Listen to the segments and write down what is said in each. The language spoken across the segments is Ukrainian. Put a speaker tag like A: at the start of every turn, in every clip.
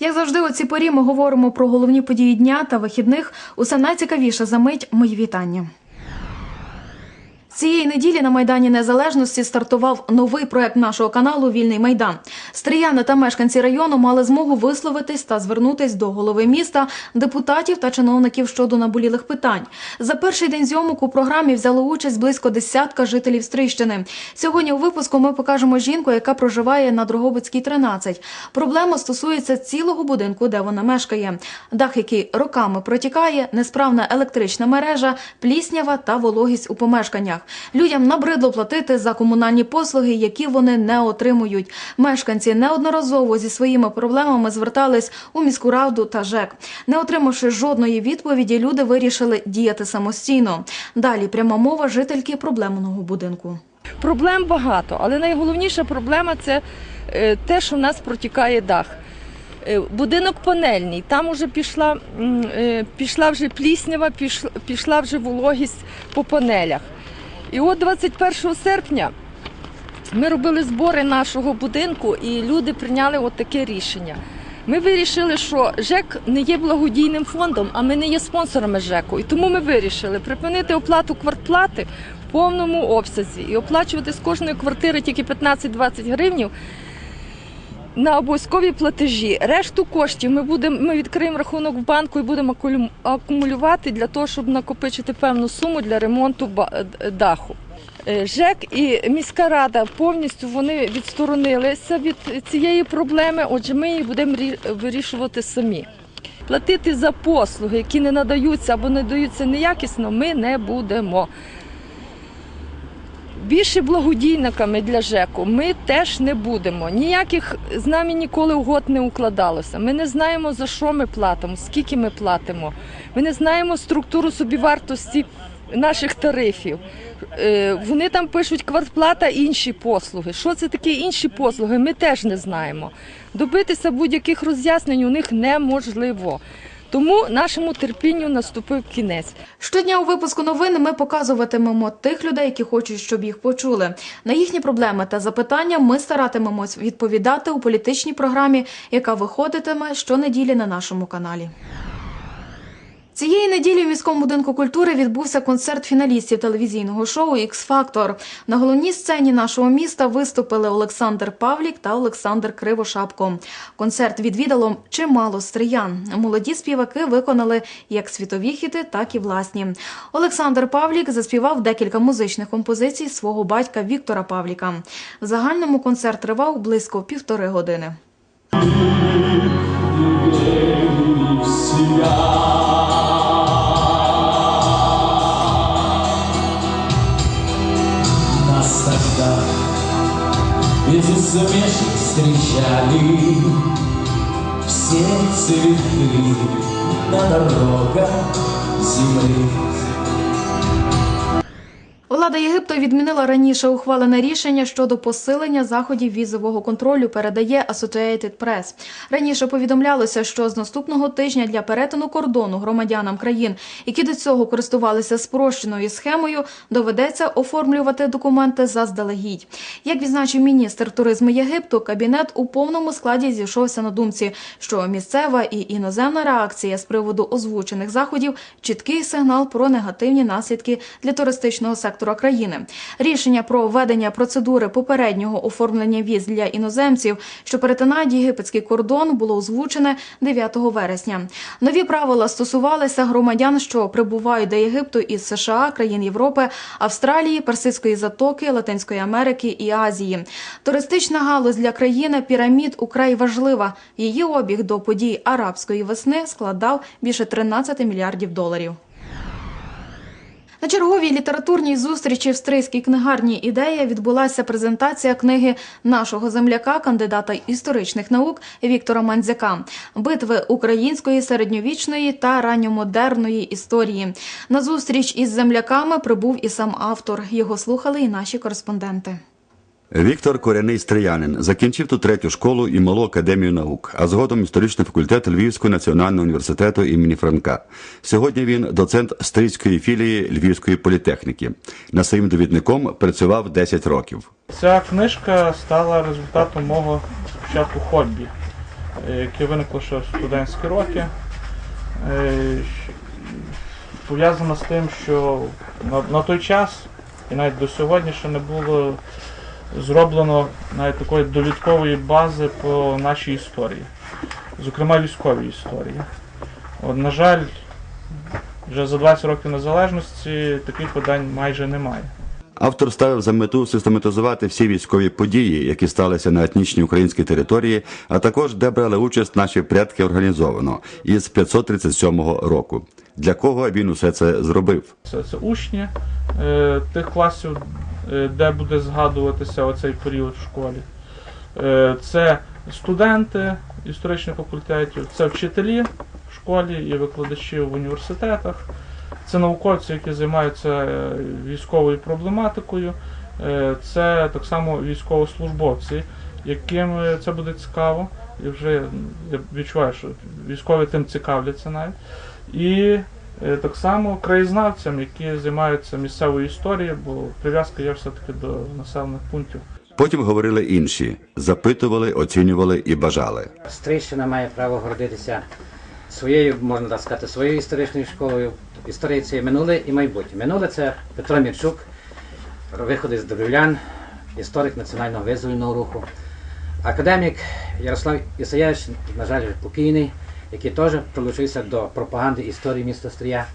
A: Як завжди, у ці порі ми говоримо про головні події дня та вихідних. Усе найцікавіше за мить. Мої вітання. Цієї неділі на Майдані Незалежності стартував новий проект нашого каналу Вільний Майдан. Стріяни та мешканці району мали змогу висловитись та звернутись до голови міста, депутатів та чиновників щодо наболілих питань. За перший день зйомок у програмі взяли участь близько десятка жителів Стрийщини. Сьогодні у випуску ми покажемо жінку, яка проживає на Дрогобицькій 13. Проблема стосується цілого будинку, де вона мешкає. Дах, який роками протікає, несправна електрична мережа, пліснява та вологість у помешканнях. Людям набридло платити за комунальні послуги, які вони не отримують. Мешканці неодноразово зі своїми проблемами звертались у міську раду та ЖЕК. Не отримавши жодної відповіді, люди вирішили діяти самостійно. Далі пряма мова жительки проблемного будинку.
B: Проблем багато, але найголовніша проблема це е, те, що в нас протікає дах. Е, Будинок панельний, там вже пішла, е, пішла вже пліснява, пішла, пішла вже вологість по панелях. І от 21 серпня ми робили збори нашого будинку, і люди прийняли от таке рішення. Ми вирішили, що ЖЕК не є благодійним фондом, а ми не є спонсорами ЖЕКу. І тому ми вирішили припинити оплату квартплати в повному обсязі і оплачувати з кожної квартири тільки 15-20 гривнів на обов'язкові платежі. Решту коштів ми будемо ми відкриємо рахунок в банку і будемо акумулювати для того, щоб накопичити певну суму для ремонту е, даху. Е, ЖЕК і міська рада повністю вони відсторонилися від цієї проблеми. Отже, ми її будемо вирішувати самі. Платити за послуги, які не надаються або не даються неякісно, ми не будемо. Більше благодійниками для ЖЕКу ми теж не будемо. Ніяких з нами ніколи угод не укладалося. Ми не знаємо, за що ми платимо, скільки ми платимо. Ми не знаємо структуру собівартості наших тарифів. Е, Вони там пишуть квартплата інші послуги. Що це таке інші послуги? Ми теж не знаємо. Добитися будь-яких роз'яснень у них неможливо. Тому нашому терпінню наступив кінець.
A: Щодня у випуску новин ми показуватимемо тих людей, які хочуть, щоб їх почули. На їхні проблеми та запитання ми старатимемось відповідати у політичній програмі, яка виходитиме щонеділі на нашому каналі. Цієї неділі в міському будинку культури відбувся концерт фіналістів телевізійного шоу Ікс Фактор. На головній сцені нашого міста виступили Олександр Павлік та Олександр Кривошапко. Концерт відвідало чимало стриян. Молоді співаки виконали як світові хіти, так і власні. Олександр Павлік заспівав декілька музичних композицій свого батька Віктора Павліка. В загальному концерт тривав близько півтори години.
C: Без усмешек встречали. Все цветы на дорогах земли
A: Влада Єгипту відмінила раніше ухвалене рішення щодо посилення заходів візового контролю. Передає Associated Press. Раніше повідомлялося, що з наступного тижня для перетину кордону громадянам країн, які до цього користувалися спрощеною схемою, доведеться оформлювати документи заздалегідь. Як відзначив міністр туризму Єгипту, кабінет у повному складі зійшовся на думці, що місцева і іноземна реакція з приводу озвучених заходів чіткий сигнал про негативні наслідки для туристичного сектора країни. Рішення про введення процедури попереднього оформлення віз для іноземців, що перетинають єгипетський кордон, було озвучене 9 вересня. Нові правила стосувалися громадян, що прибувають до Єгипту із США, країн Європи, Австралії, Персидської затоки, Латинської Америки і Азії. Туристична галузь для країни пірамід украй важлива. Її обіг до подій арабської весни складав більше 13 мільярдів доларів. На черговій літературній зустрічі в Стрийській книгарні ідея відбулася презентація книги нашого земляка, кандидата історичних наук Віктора Мандзяка битви української середньовічної та ранньомодерної історії. На зустріч із земляками прибув і сам автор. Його слухали і наші кореспонденти.
D: Віктор Коряний Стріянин закінчив тут третю школу і малу академію наук, а згодом історичний факультет Львівського національного університету імені Франка. Сьогодні він доцент стрийської філії Львівської політехніки. Над своїм довідником працював 10 років.
E: Ця книжка стала результатом мого спочатку хобі. е, яке виникло ще в студентські роки. Е, Пов'язано з тим, що на, на той час і навіть до сьогодні ще не було зроблено навіть такої довідкової бази по нашій історії, зокрема військовій історії. От, на жаль, вже за 20 років незалежності таких видань майже немає.
D: Автор ставив за мету систематизувати всі військові події, які сталися на етнічній українській території, а також де брали участь наші предки організовано із 537 року. Для кого він усе це зробив?
E: Це, це учні е, тих класів, де буде згадуватися оцей період в школі. Е, це студенти історичних факультетів, це вчителі в школі і викладачі в університетах, це науковці, які займаються е, військовою проблематикою, е, це так само військовослужбовці, яким е, це буде цікаво. І вже я відчуваю, що військові тим цікавляться навіть. І Е, Так само краєзнавцям, які займаються місцевою історією, бо прив'язка є все-таки до населених пунктів.
D: Потім говорили інші, запитували, оцінювали і бажали.
F: Стрийщина має право гордитися своєю, можна так сказати, своєю історичною школою. Історія це минуле і майбутнє. Минуле це Петро Мірчук, виходить з Добрівлян, історик національного визвольного руху. Академік Ярослав Ісаєвич, на жаль, покійний, який теж прилучився до пропаганди історії міста Стрия.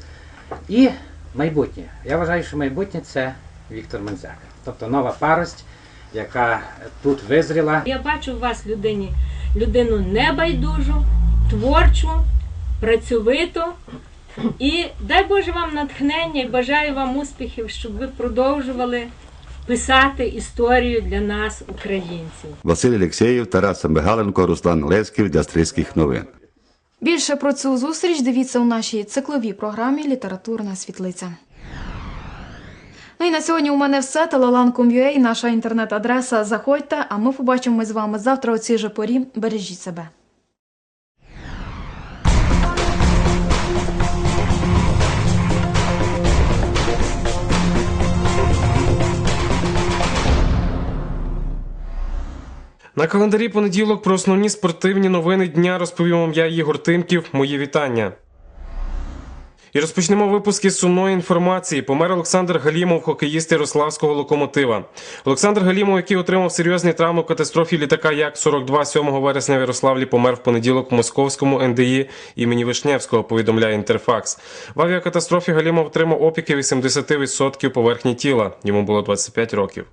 F: І майбутнє. Я вважаю, що майбутнє це Віктор Манзяк. Тобто нова парость, яка тут визріла.
G: Я бачу в вас людині людину небайдужу, творчу, працьовиту. І дай Боже вам натхнення і бажаю вам успіхів, щоб ви продовжували писати історію для нас, українців.
D: Василь Алєксєєв, Тарас Мигаленко, Руслан Леськів для Стрийських новин.
A: Більше про цю зустріч дивіться у нашій цикловій програмі Літературна світлиця. Ну і на сьогодні у мене все. Телеланком.ua, наша інтернет-адреса. Заходьте, а ми побачимось з вами завтра У цій же порі. Бережіть себе.
H: На календарі понеділок про основні спортивні новини дня розповім вам я, Ігор Тимків. Мої вітання. І розпочнемо випуск із сумної інформації. Помер Олександр Галімов, хокеїст Ярославського локомотива. Олександр Галімов, який отримав серйозні травми в катастрофі літака Як-42 7 вересня в Ярославлі, помер в понеділок в московському НДІ імені Вишневського, повідомляє Інтерфакс. В авіакатастрофі Галімов отримав опіки 80% поверхні тіла. Йому було 25 років.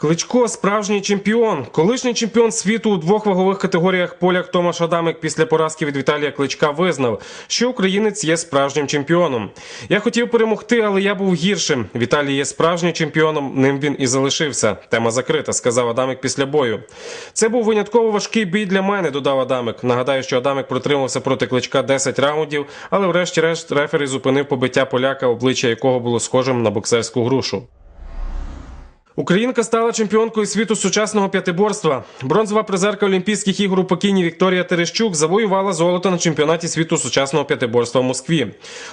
H: Кличко справжній чемпіон. Колишній чемпіон світу у двох вагових категоріях полях Томаш Адамик після поразки від Віталія Кличка визнав, що українець є справжнім чемпіоном. Я хотів перемогти, але я був гіршим. Віталій є справжнім чемпіоном. Ним він і залишився. Тема закрита, сказав Адамик після бою. Це був винятково важкий бій для мене, додав Адамик. Нагадаю, що Адамик протримався проти кличка 10 раундів, але врешті-решт рефері зупинив побиття поляка, обличчя якого було схожим на боксерську грушу. Українка стала чемпіонкою світу сучасного п'ятиборства. Бронзова призерка Олімпійських ігор у Пекіні Вікторія Терещук завоювала золото на чемпіонаті світу сучасного п'ятиборства в Москві.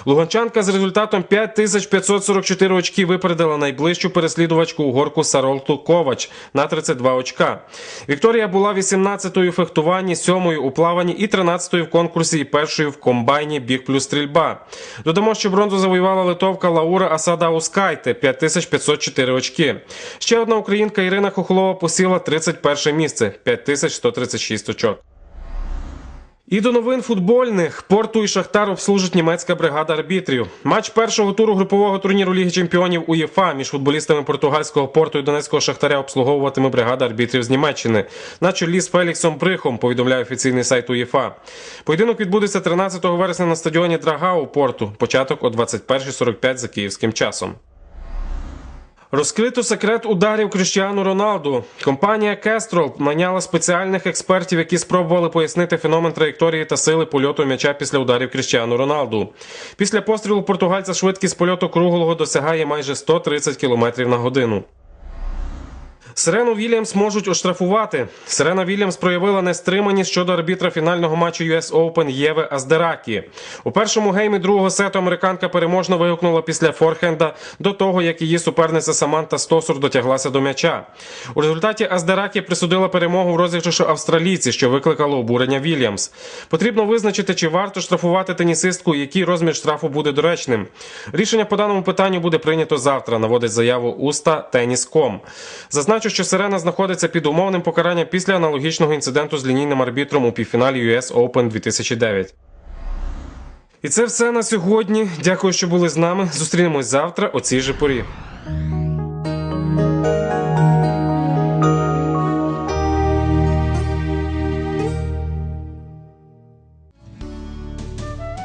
H: Луганчанка з результатом 5544 очки випередила найближчу переслідувачку угорку Саролту Ковач на 32 очка. Вікторія була 18-ю у фехтуванні, 7-ю у плаванні і 13-ю в конкурсі і першою в комбайні біг плюс стрільба. Додамо, що бронзу завоювала литовка Лаура Асада Ускайте 5504 очки. Ще одна українка Ірина Хохлова посіла 31 місце 5136 очок. І до новин футбольних порту і Шахтар обслужить німецька бригада арбітрів. Матч першого туру групового турніру Ліги Чемпіонів УЄФА між футболістами португальського порту і донецького шахтаря обслуговуватиме бригада арбітрів з Німеччини на чолі з Феліксом Брихом. Повідомляє офіційний сайт УЄФА. Поєдинок відбудеться 13 вересня на стадіоні Драгау порту. Початок о 21.45 за київським часом. Розкрито секрет ударів Кріштіану Роналду. Компанія Кестрол наняла спеціальних експертів, які спробували пояснити феномен траєкторії та сили польоту м'яча після ударів Кріштіану Роналду. Після пострілу португальця швидкість польоту круглого досягає майже 130 км на годину. Сирену Вільямс можуть оштрафувати. Сирена Вільямс проявила нестриманість щодо арбітра фінального матчу US Open Єви Аздеракі. У першому геймі другого сету американка переможно вигукнула після форхенда до того, як її суперниця Саманта Стосур дотяглася до м'яча. У результаті Аздеракі присудила перемогу в розіграшу австралійці, що викликало обурення Вільямс. Потрібно визначити, чи варто штрафувати тенісистку, який розмір штрафу буде доречним. Рішення по даному питанню буде прийнято завтра. Наводить заяву Уста Теніс.ком. Зазначу, що Сирена знаходиться під умовним покаранням після аналогічного інциденту з лінійним арбітром у півфіналі US Open 2009. І це все на сьогодні. Дякую, що були з нами. Зустрінемось завтра о цій же порі.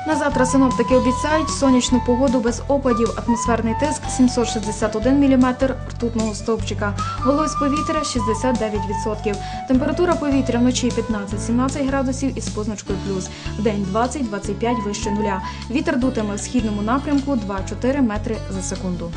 A: На завтра синоптики обіцяють сонячну погоду без опадів, атмосферний тиск 761 мм ртутного стовпчика, вологість повітря 69%. Температура повітря вночі 15-17 градусів із позначкою плюс, день 20-25 вище нуля. Вітер дутиме в східному напрямку 2-4 метри за секунду.